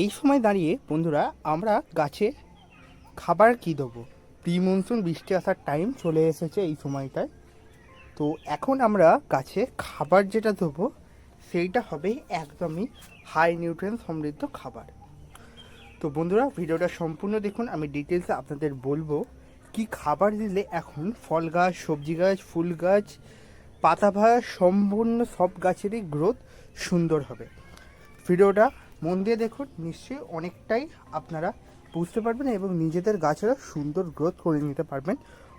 এই সময় দাঁড়িয়ে, বন্ধুরা, আমরা গাছে খাবার কী দেবো? প্রি মনসুন বৃষ্টি আসার টাইম চলে এসেছে এই সময়টায়। তো এখন আমরা গাছে খাবার যেটা দেবো, সেইটা হবে একদমই হাই নিউট্রিয়েন্ট সমৃদ্ধ খাবার। তো বন্ধুরা, ভিডিওটা সম্পূর্ণ দেখুন, আমি ডিটেলসে আপনাদের বলব, কি খাবার দিলে এখন ফল গাছ, সবজি গাছ, ফুল গাছ পাতাবাহার সম্পূর্ণ সব গাছেরই গ্রোথ সুন্দর হবে। ভিডিওটা মন দিয়ে দেখুন, নিশ্চয়ই অনেকটাই আপনারা বুঝতে পারবেন এবং নিজেদের গাছেরও সুন্দর গ্রোথ করে নিতে পারবেন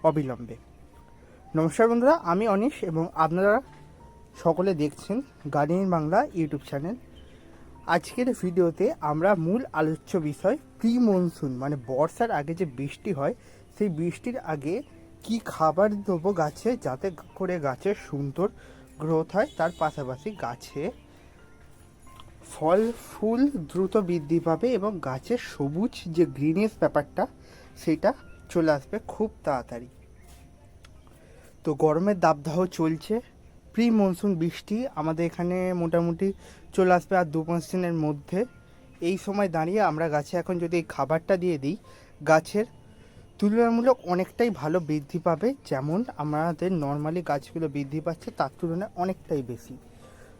অবিলম্বে। নমস্কার বন্ধুরা, আমি অনিশ এবং আপনারা সকলে দেখছেন গার্ডেন বাংলা ইউটিউব চ্যানেল। আজকের ভিডিওতে আমরা মূল আলোচ্য বিষয় প্রি মনসুন মানে বর্ষার আগে যে বৃষ্টি হয়, সেই বৃষ্টির আগে কি খাবার দেবো গাছে যাতে করে গাছের সুন্দর গ্রোথ হয়, তার পাশাপাশি গাছে ফল, ফুল দ্রুত বৃদ্ধি পাবে এবং গাছের সবুজ যে গ্রিনেস ব্যাপারটা, সেটা চলে আসবে খুব তাড়াতাড়ি। তো গরমের দাবদাহ চলছে প্রি মনসুন বৃষ্টি আমাদের এখানে মোটামুটি চলে আসবে আর দু পাঁচ দিনের মধ্যে। এই সময় দাঁড়িয়ে আমরা গাছে এখন যদি এই খাবারটা দিয়ে দিই, গাছের তুলনামূলক অনেকটাই ভালো বৃদ্ধি পাবে, যেমন আমাদের নর্মালি গাছগুলো বৃদ্ধি পাচ্ছে, তার তুলনায় অনেকটাই বেশি।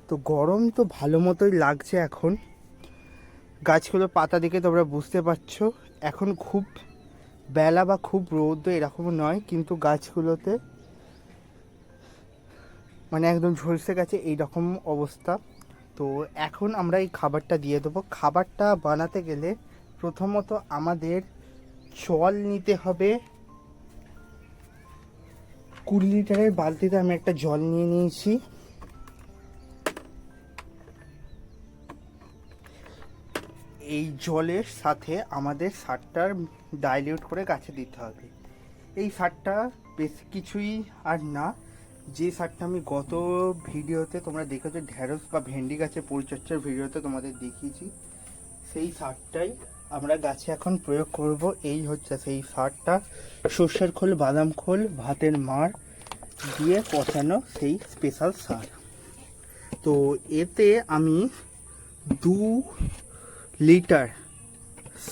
তো গরম তো ভালো মতোই লাগছে এখন। গাছগুলো পাতা দেখে তোমরা বুঝতে পারছ, এখন খুব বেলা বা খুব রৌদ্র এরকম নয়, কিন্তু গাছগুলোতে মানে একদম ঝলসে গেছে এই রকম অবস্থা। তো এখন আমরা এই খাবারটা দিয়ে দেবো। খাবারটা বানাতে গেলে প্রথমত আমাদের জল নিতে হবে। কুড়ি লিটারের বালতিতে আমি একটা জল নিয়ে নিয়েছি। এই জলের সাথে আমাদের সারটার ডাইলিউট করে গাছে দিতে হবে। এই সারটা বেশ কিছুই আর না। যে সারটা আমি গত ভিডিওতে তোমরা দেখেছ, ঢ্যাঁড়স বা ভেন্ডি গাছের পরিচর্যার ভিডিওতে তোমাদের দেখিয়েছি, সেই সারটাই আমরা গাছে এখন প্রয়োগ করব। এই হচ্ছে সেই সারটা। সর্ষের খোল, বাদাম খোল, ভাতের মার দিয়ে পচানো সেই স্পেশাল সার। তো এতে আমি দু লিটার।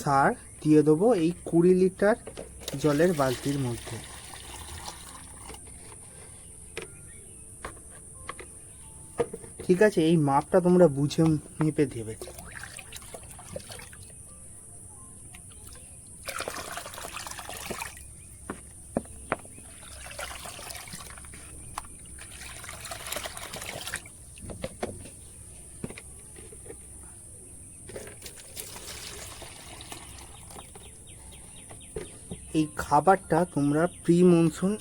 সার দিয়ে দেবো এই কুড়ি লিটার জলের বালতির মধ্যে। ঠিক আছে, এই মাপটা তোমরা বুঝে মেপে দেবে। এই খাবারটা তোমরা প্রি মনসুন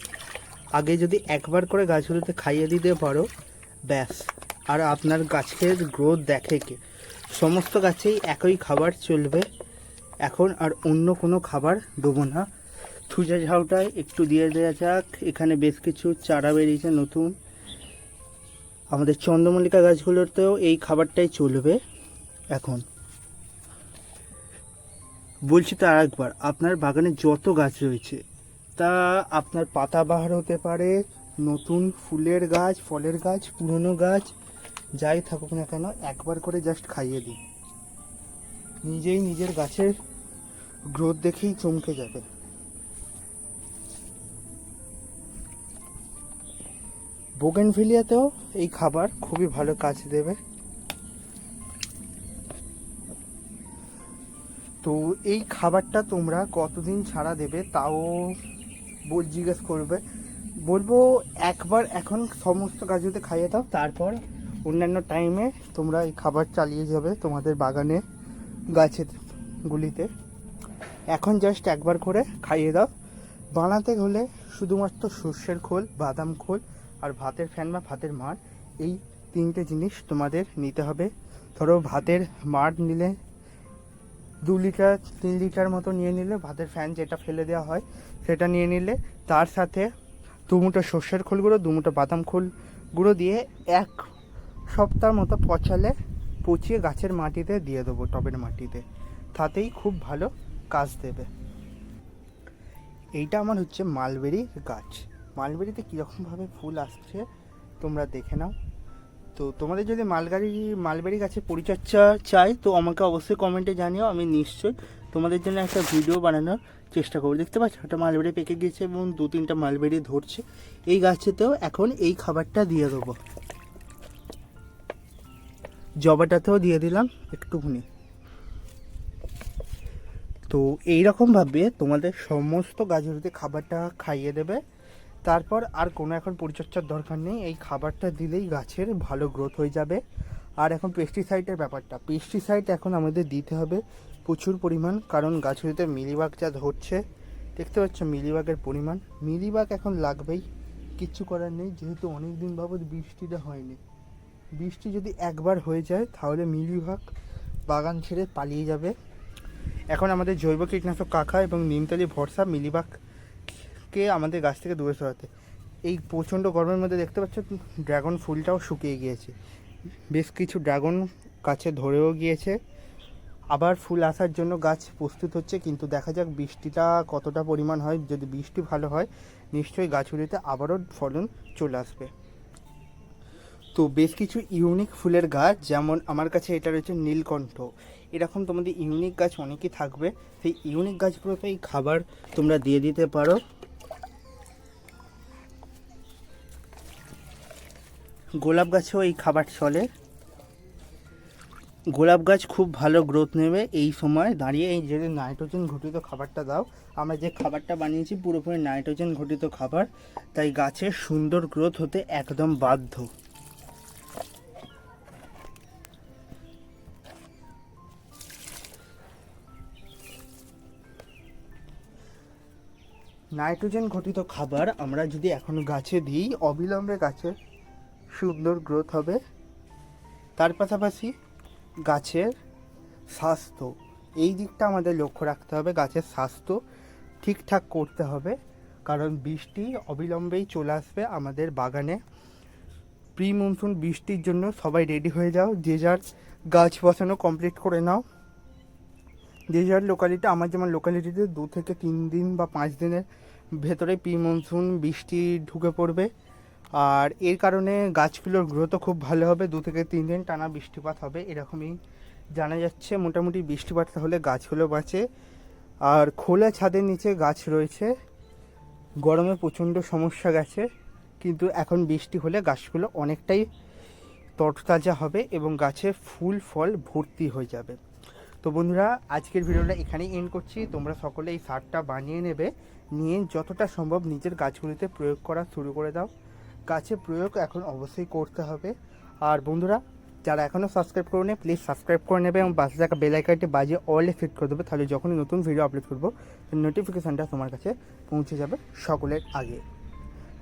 আগে যদি একবার করে গাছগুলোতে খাইয়ে দিতে পারো, ব্যাস। আর আপনার গাছের গ্রোথ দেখে কে? সমস্ত গাছেই একই খাবার চলবে। এখন আর অন্য কোনো খাবার দেবো না। থুজা ঝাউটায় একটু দিয়ে দেওয়া যাক। এখানে বেশ কিছু চারা বেরিয়েছে নতুন। আমাদের চন্দ্রমল্লিকা গাছগুলোতেও এই খাবারটাই চলবে এখন। বলছি তো আরেকবার, আপনার বাগানে যত গাছ রয়েছে, তা আপনার পাতাবাহার হতে পারে, নতুন ফুলের গাছ, ফলের গাছ, পুরনো গাছ, যাই থাকুক না কেন, একবার করে জাস্ট খাইয়ে দিন। নিজেই নিজের গাছের গ্রোথ দেখেই চমকে যাবে। বোগেনভিলিয়াতেও এই খাবার খুবই ভালো কাজ দেবে। তো এই খাবারটা তোমরা কতদিন ছাড়া দেবে তাও বল জিজ্ঞেস করবে। বলব একবার এখন সমস্ত গাছগুলোতে খাইয়ে দাও, তারপর অন্যান্য টাইমে তোমরা এই খাবার চালিয়ে যাবে তোমাদের বাগানে, গাছের গুলিতে। এখন জাস্ট একবার করে খাইয়ে দাও। বানাতে হলে শুধুমাত্র সর্ষের খোল, বাদাম খোল আর ভাতের ফ্যান বা ভাতের মার এই তিনটে জিনিস তোমাদের নিতে হবে। ধরো ভাতের মার নিলে দু লিটার, তিন লিটার মতো নিয়ে নিলে ভাতের ফ্যান যেটা ফেলে দেওয়া হয় সেটা নিয়ে নিলে তার সাথে দু মুঠো সর্ষের খোল গুঁড়ো, দু মুঠো বাদাম খোল গুঁড়ো দিয়ে এক সপ্তাহ মতো পচালে পচিয়ে গাছের মাটিতে দিয়ে দেবো, টবের মাটিতে। তাতেই খুব ভালো কাজ দেবে। এইটা আমার হচ্ছে মালবেরি গাছ। মালবেরিতে কীরকমভাবে ফুল আসছে তোমরা দেখে নাও। তো তোমাদের যদি মালগাড়ি মালবেরি গাছে পরিচর্যা চাই, তো আমাকে অবশ্যই কমেন্টে জানিও, আমি নিশ্চয়ই তোমাদের জন্য একটা ভিডিও বানানোর চেষ্টা করব। দেখতে পাচ্ছ, একটা মালবেরি পেকে গিয়েছে এবং দু তিনটা মালবেরি ধরছে। এই গাছেতেও এখন এই খাবারটা দিয়ে দেবো। জবাটাতেও দিয়ে দিলাম একটুখানি। তো এইরকমভাবে তোমাদের সমস্ত গাছগুলিতে খাবারটা খাইয়ে দেবে তারপর আর কোনো এখন পরিচর্যার দরকার নেই। এই খাবারটা দিলেই গাছের ভালো গ্রোথ হয়ে যাবে। আর এখন পেস্টিসাইডের ব্যাপারটা। পেস্টিসাইড এখন আমাদের দিতে হবে প্রচুর পরিমাণ, কারণ গাছগুলিতে মিলিবাগ যা ধরছে, দেখতে পাচ্ছ মিলিবাগের পরিমাণ। মিলিবাগ এখন লাগবেই, কিচ্ছু করার নেই, যেহেতু অনেক দিন বাবদ বৃষ্টিটা হয়নি। বৃষ্টি যদি একবার হয়ে যায়, তাহলে মিলিবাগ বাগান ছেড়ে পালিয়ে যাবে। এখন আমাদের জৈব কীটনাশক কাকা এবং নিমতালি ভরসা মিলিবাগকে আমাদের গাছ থেকে দূরে সরাতে। এই প্রচণ্ড গরমের মধ্যে দেখতে পাচ্ছ, ড্রাগন ফুলটাও শুকিয়ে গিয়েছে। বেশ কিছু ড্রাগন গাছে ধরেও গিয়েছে। আবার ফুল আসার জন্য গাছ প্রস্তুত হচ্ছে, কিন্তু দেখা যাক বৃষ্টিটা কতটা পরিমাণ হয়। যদি বৃষ্টি ভালো হয়, নিশ্চয়ই গাছগুলিতে আবারও ফলন চলে আসবে। তো বেশ কিছু ইউনিক ফুলের গাছ, যেমন আমার কাছে এটা রয়েছে নীলকণ্ঠ। এরকম তোমাদের ইউনিক গাছ অনেকই থাকবে। সেই ইউনিক গাছগুলোতে এই খাবার তোমরা দিয়ে দিতে পারো। গোলাপ গাছেও এই খাবার চলে। গোলাপ গাছ খুব ভালো গ্রোথ নেবে এই সময়। দাঁড়িয়ে এই যে নাইট্রোজেন ঘটিত খাবারটা দাও। আমরা যে খাবারটা বানিয়েছি পুরোপুরি নাইট্রোজেন ঘটিত খাবার। তাই গাছের সুন্দর গ্রোথ হতে একদম বাধ্য। নাইট্রোজেন ঘটিত খাবার আমরা যদি এখন গাছে দিই, অবিলম্বে গাছের সুন্দর গ্রোথ হবে। তার পাশাপাশি গাছের স্বাস্থ্য, এই দিকটা আমাদের লক্ষ্য রাখতে হবে, গাছের স্বাস্থ্য ঠিকঠাক করতে হবে। কারণ বৃষ্টি অবিলম্বেই চলে আসবে আমাদের বাগানে। প্রি মনসুন বৃষ্টির জন্য সবাই রেডি হয়ে যাও। যে যার গাছ বসানো কমপ্লিট করে নাও। যে যার লোকালিটি আমার যেমন লোকালিটিতে দু থেকে তিন দিন বা পাঁচ দিনের ভেতরে প্রি মনসুন বৃষ্টি ঢুকে পড়বে। আর এর কারণে গাছগুলোর গ্রোথও খুব ভালো হবে, দু থেকে তিন দিন টানা বৃষ্টিপাত হবে, এরকমই জানা যাচ্ছে। মোটামুটি বৃষ্টিপাত হলে গাছগুলো বাঁচে। আর খোলা ছাদের নিচে গাছ রয়েছে। গরমে প্রচণ্ড সমস্যা গেছে, কিন্তু এখন বৃষ্টি হলে গাছগুলো অনেকটাই তরতাজা হবে এবং গাছে ফুল, ফল ভর্তি হয়ে যাবে। তো বন্ধুরা, আজকের ভিডিওটা এখানেই এন্ড করছি। তোমরা সকলে এই সারটা বানিয়ে নেবে। নিয়ে যতটা সম্ভব নিজের গাছগুলিতে প্রয়োগ করা শুরু করে দাও। গাছে প্রয়োগ এখন অবশ্যই করতে হবে। আর বন্ধুরা, যারা এখনও সাবস্ক্রাইব করে করো প্লিজ সাবস্ক্রাইব করে নেবে এবং পাশে থাকা বেল আইকনটি বাজিয়ে অলে সেট করে দেবে। তাহলে যখনই নতুন ভিডিও আপলোড করব নোটিফিকেশানটা তোমার কাছে পৌঁছে যাবে সকলের আগে।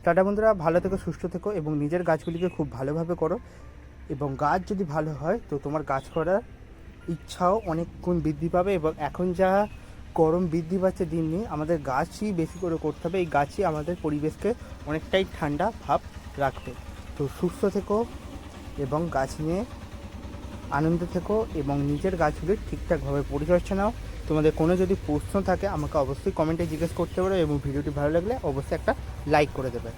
টাটা বন্ধুরা, ভালো থেকো, সুস্থ থেকো এবং নিজের গাছগুলিকে খুব ভালোভাবে করো। এবং গাছ যদি ভালো হয়, তো তোমার গাছ করার ইচ্ছাও অনেক গুণ বৃদ্ধি পাবে এবং এখন যা গরম বৃদ্ধি পাচ্ছে দিন দিন, আমাদের গাছই বেশি করে করতে হবে, এই গাছই আমাদের পরিবেশকে অনেকটাই ঠান্ডা ভাব রাখবে। তো সুস্থ থেকো এবং গাছ নিয়ে আনন্দ থেকো এবং নিজের গাছগুলির ঠিকঠাকভাবে পরিচর্যা নাও। তোমাদের কোনো যদি প্রশ্ন থাকে, আমাকে অবশ্যই কমেন্টে জিজ্ঞেস করতে পারো এবং ভিডিওটি ভালো লাগলে অবশ্যই একটা লাইক করে দেবে।